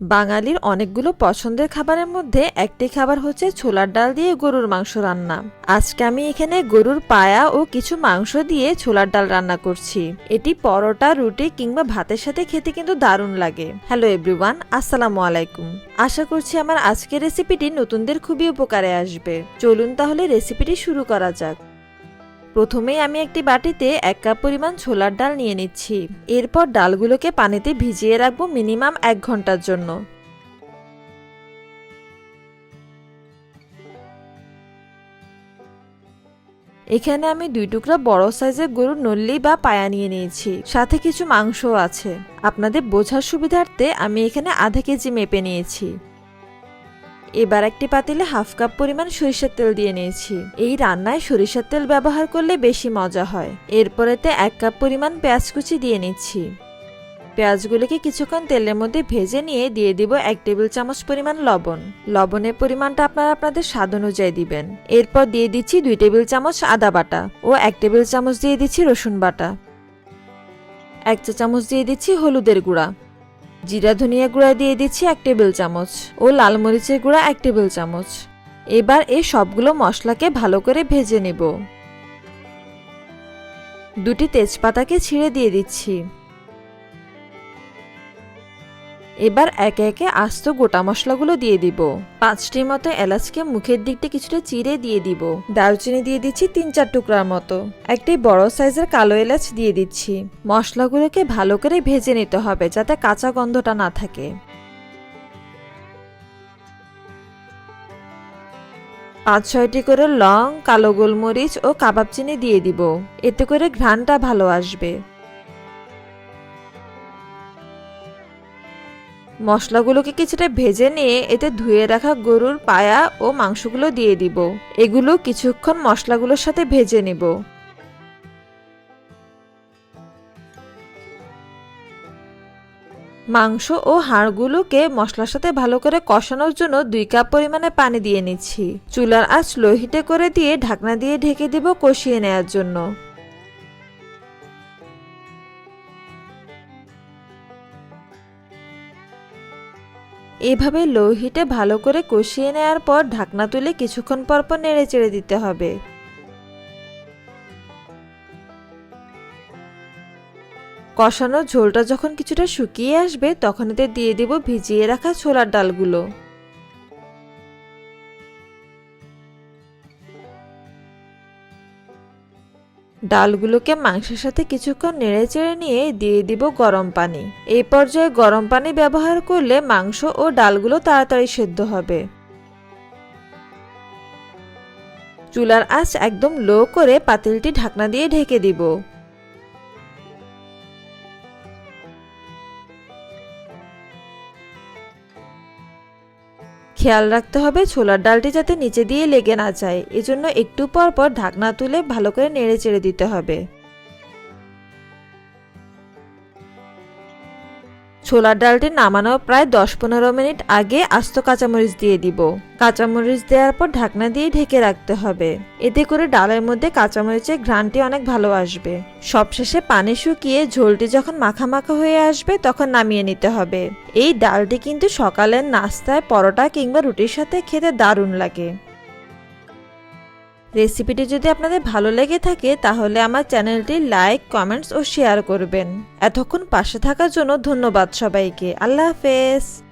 বাঙালির অনেকগুলো পছন্দের খাবারের মধ্যে একটি খাবার হচ্ছে ছোলার ডাল দিয়ে গরুর মাংস রান্না। আজকে আমি এখানে গরুর পায়া ও কিছু মাংস দিয়ে ছোলার ডাল রান্না করছি। এটি পরোটা, রুটি কিংবা ভাতের সাথে খেতে কিন্তু দারুণ লাগে। হ্যালো এভরিওয়ান, আসসালামু আলাইকুম। আশা করছি আমার আজকের রেসিপিটি নতুনদের খুবই উপকারে আসবে। চলুন তাহলে রেসিপিটি শুরু করা যাক। প্রথমেই আমি একটি বাটিতে এক কাপ পরিমাণ ছোলার ডাল নিয়ে নিচ্ছি। এরপর ডালগুলোকে পানিতে ভিজিয়ে রাখব মিনিমাম এক ঘণ্টার জন্য। এখানে আমি দুই টুকরা বড় সাইজের গরুর নল্লি বা পায়া নিয়ে নিয়েছি। সাথে কিছু মাংসও আছে। আপনাদের বোঝার সুবিধার্থে আমি এখানে আধা কেজি মেপে নিয়েছি। এবার একটি পাতিলে হাফ কাপ পরিমাণ সরিষার তেল দিয়ে নিয়েছি। এই রান্নায় সরিষার তেল ব্যবহার করলে বেশি মজা হয়। এরপরেতে এক কাপ পরিমাণ পেঁয়াজ কুচি দিয়ে নিচ্ছি। পেঁয়াজগুলোকে কিছুক্ষণ তেলের মধ্যে ভেজে নিয়ে দিয়ে দিব এক টেবিল চামচ পরিমাণ লবণ। লবণের পরিমাণটা আপনারা আপনাদের স্বাদ অনুযায়ী দিবেন। এরপর দিয়ে দিচ্ছি দুই টেবিল চামচ আদা বাটা ও এক টেবিল চামচ দিয়ে দিচ্ছি রসুন বাটা। এক চা চামচ দিয়ে দিচ্ছি হলুদের গুঁড়া। জিরা ধনিয়া গুঁড়া দিয়ে দিচ্ছি এক টেবিল চামচ ও লাল মরিচের গুঁড়া এক টেবিল চামচ। এবার এই সবগুলো মশলাকে ভালো করে ভেজে নেব। দুটি তেজপাতাকে ছিঁড়ে দিয়ে দিচ্ছি। এবার একে একে আস্ত গোটা মশলাগুলো দিয়ে দিব। পাঁচটির মতো এলাচকে মুখের দিকটা কিছুটা চিড়ে দিয়ে দিব। দারুচিনি দিয়ে দিচ্ছি তিন চার টুকরার মতো। একটি বড় সাইজের কালো এলাচ দিয়ে দিচ্ছি। মশলাগুলোকে ভালো করে ভেজে নিতে হবে যাতে কাঁচা গন্ধটা না থাকে। পাঁচ ছয়টি করে লং, কালো গোলমরিচ ও কাবাব চিনি দিয়ে দিব। এতে করে ঘ্রাণটা ভালো আসবে। মশলাগুলোকে কিছুটা ভেজে নিয়ে এতে ধুয়ে রাখা গরুর পায়া ও মাংসগুলো দিয়ে দিব। এগুলো কিছুক্ষণ মশলাগুলোর সাথে ভেজে নিব। মাংস ও হাড়গুলোকে মশলার সাথে ভালো করে কষানোর জন্য দুই কাপ পরিমাণে পানি দিয়ে নিচ্ছি। চুলার আঁচ লো হিটে করে দিয়ে ঢাকনা দিয়ে ঢেকে দিব কষিয়ে নেওয়ার জন্য। এভাবে লো হিটে ভালো করে কষিয়ে নেওয়ার পর ঢাকনা তুলে কিছুক্ষণ পর পর নেড়ে চেড়ে দিতে হবে। কষানোর ঝোলটা যখন কিছুটা শুকিয়ে আসবে, তখন এতে দিয়ে দিব ভিজিয়ে রাখা ছোলার ডালগুলো। ডালগুলোকে মাংসের সাথে কিছুক্ষণ নেড়েচেড়ে নিয়ে দিয়ে দিব গরম পানি। এই পর্যায়ে গরম পানি ব্যবহার করলে মাংস ও ডালগুলো তাড়াতাড়ি সেদ্ধ হবে। চুলার আঁচ একদম লো করে পাতিলটি ঢাকনা দিয়ে ঢেকে দিব। খেয়াল রাখতে হবে ছোলার ডালটি যাতে নিচে দিয়ে লেগে না যায়। এজন্য একটু পর পর ঢাকনা তুলে ভালো করে নেড়ে চেড়ে দিতে হবে। ছোলার ডালটি নামানোর প্রায় দশ পনেরো মিনিট আগে আস্ত কাঁচামরিচ দিয়ে দিব। কাঁচামরিচ দেওয়ার পর ঢাকনা দিয়ে ঢেকে রাখতে হবে। এতে করে ডালের মধ্যে কাঁচামরিচের ঘ্রাণটি অনেক ভালো আসবে। সবশেষে পানি শুকিয়ে ঝোলটি যখন মাখা মাখা হয়ে আসবে তখন নামিয়ে নিতে হবে। এই ডালটি কিন্তু সকালের নাস্তায়, পরোটা কিংবা রুটির সাথে খেতে দারুণ লাগে। রেসিপিটি যদি আপনাদের ভালো লেগে থাকে, তাহলে আমার চ্যানেলটি লাইক, কমেন্টস ও শেয়ার করবেন। এতক্ষণ পাশে থাকার জন্য ধন্যবাদ সবাইকে। আল্লাহ হাফেজ।